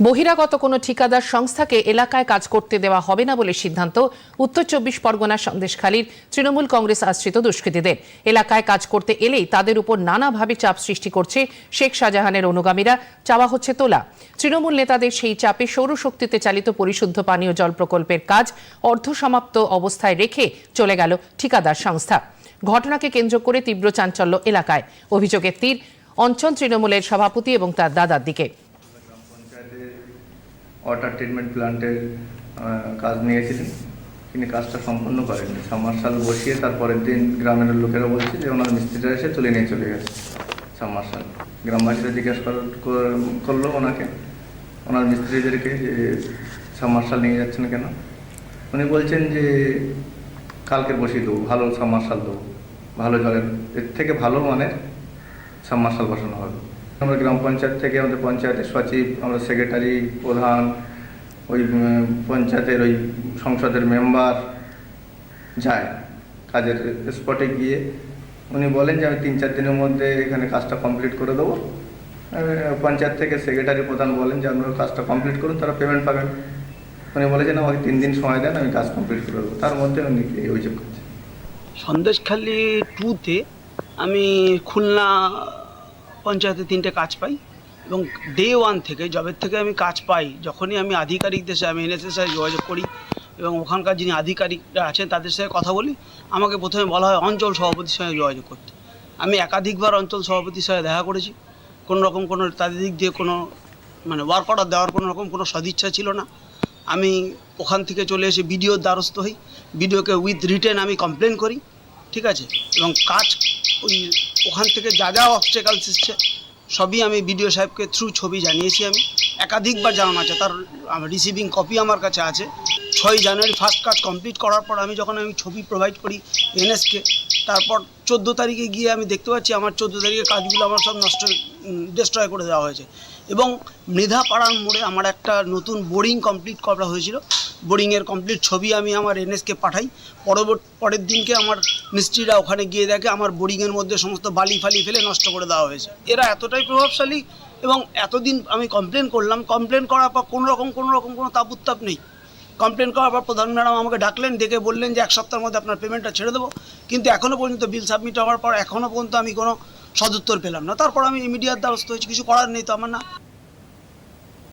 বহিরাগত কোনো ঠিকাদার সংস্থাকে এলাকায় কাজ করতে দেওয়া হবে না বলে সিদ্ধান্ত উত্তর চব্বিশ পরগনার সন্দেশখালীর তৃণমূল কংগ্রেস আশ্রিত দুষ্কৃতীদের। এলাকায় কাজ করতে এলেই তাদের উপর নানাভাবে চাপ সৃষ্টি করছে শেখ শাহজাহানের অনুগামীরা। চাওয়া হচ্ছে তোলা। তৃণমূল নেতাদের সেই চাপে সৌরশক্তিতে চালিত পরিশুদ্ধ পানীয় জল প্রকল্পের কাজ অর্ধসমাপ্ত অবস্থায় রেখে চলে গেল ঠিকাদার সংস্থা। ঘটনাকে কেন্দ্র করে তীব্র চাঞ্চল্য এলাকায়। অভিযোগের তীর অঞ্চল তৃণমূলের সভাপতি এবং তার দাদার দিকে। ওয়াটার ট্রিটমেন্ট প্ল্যান্টের কাজ নিয়েছিলেন। তিনি কাজটা সম্পূর্ণ করেননি। সাবমার্শাল বসিয়ে তারপরের দিন গ্রামের লোকেরা বলছে যে, ওনার মিস্ত্রিরা এসে তুলে নিয়ে চলে গেছে সাবমার্শাল। গ্রামবাসীরা জিজ্ঞাসা কর- কর- করল ওনাকে। ওনার মিস্ত্রিদেরকে যে সাবমার্শাল নিয়ে যাচ্ছেন কেন? উনি বলছেন যে, কালকে বসিয়ে দেবো, ভালো সাবমার্শাল দেবো। ভালো জলের, এর থেকে ভালো মানের সাবমার্শাল বসানো হবে। আমরা গ্রাম পঞ্চায়েত থেকে আমাদের পঞ্চায়েতের সচিব, আমরা সেক্রেটারি প্রধান, ওই পঞ্চায়েতের ওই সংসদের মেম্বার যায় কাজের স্পটে গিয়ে। উনি বলেন যে, আমি তিন চার দিনের মধ্যে এখানে কাজটা কমপ্লিট করে দেবো। পঞ্চায়েত থেকে সেক্রেটারি প্রধান বলেন যে, আপনারা কাজটা কমপ্লিট করুন, তারা পেমেন্ট পাবেন। উনি বলেছেন আমাকে তিন দিন সময় দেন, আমি কাজ কমপ্লিট করে দেবো। তার মধ্যে উনি এই অভিযোগ করছেন? সন্দেশখালি টুতে আমি খুলনা পঞ্চায়েতে তিনটে কাজ পাই এবং ডে ওয়ান থেকে জবের থেকে আমি কাজ পাই, যখনই আমি আধিকারিকদের সাথে, আমি এনএসএস সাথে যোগাযোগ করি এবং ওখানকার যিনি আধিকারিকরা আছেন তাদের সাথে কথা বলি, আমাকে প্রথমে বলা হয় অঞ্চল সভাপতির সঙ্গে যোগাযোগ করতে। আমি একাধিকবার অঞ্চল সভাপতির সাথে দেখা করেছি, কোনো রকম কোনো তাদের দিক দিয়ে কোনো মানে ওয়ার্ক অর্ডার দেওয়ার কোনো রকম কোনো সদিচ্ছা ছিল না। আমি ওখান থেকে চলে এসে বিডিওর দ্বারস্থ হই বিডিওকে উইথ রিটেন আমি কমপ্লেন করি, ঠিক আছে? এবং কাজ ওই ওখান থেকে যা যা অবস্টেকালস এসছে, সবই আমি বিডিও সাহেবকে থ্রু ছবি জানিয়েছি আমি। একাধিকবার জানানো আছে, তার রিসিভিং কপি আমার কাছে আছে। ছয় জানুয়ারি ফার্স্ট কাজ কমপ্লিট করার পর আমি যখন আমি ছবি প্রোভাইড করি এনএসকে তারপর চোদ্দ তারিখে গিয়ে আমি দেখতে পাচ্ছি আমার চোদ্দ তারিখে কাজগুলো আমার সব নষ্ট ডিস্ট্রয় করে দেওয়া হয়েছে। এবং মৃধা পাড়ার মোড়ে আমার একটা নতুন বোরিং কমপ্লিট করা হয়েছিল। বোরিংয়ের কমপ্লিট ছবি আমি আমার এনএসকে পাঠাই। পরবর্তী, পরের দিনকে আমার মিস্ত্রিরা ওখানে গিয়ে দেখে আমার বোরিংয়ের মধ্যে সমস্ত বালি ফালি ফেলে নষ্ট করে দেওয়া হয়েছে। এরা এতটাই প্রভাবশালী এবং এতদিন আমি কমপ্লেন করলাম। কমপ্লেন করার পর কোনো রকম কোনো রকম কোনো তাপ উত্তাপ নেই। কমপ্লেন করার পর প্রধান ম্যাডাম আমাকে ডাকলেন, ডেকে বললেন যে এক সপ্তাহের মধ্যে আপনার পেমেন্টটা ছেড়ে দেবো। কিন্তু এখনও পর্যন্ত বিল সাবমিট হওয়ার পর এখনও পর্যন্ত আমি কোনো সদুত্তর পেলাম না। তারপর আমি মিডিয়ার দ্বারস্থ হয়েছি। কিছু করার নেই তো আমার না।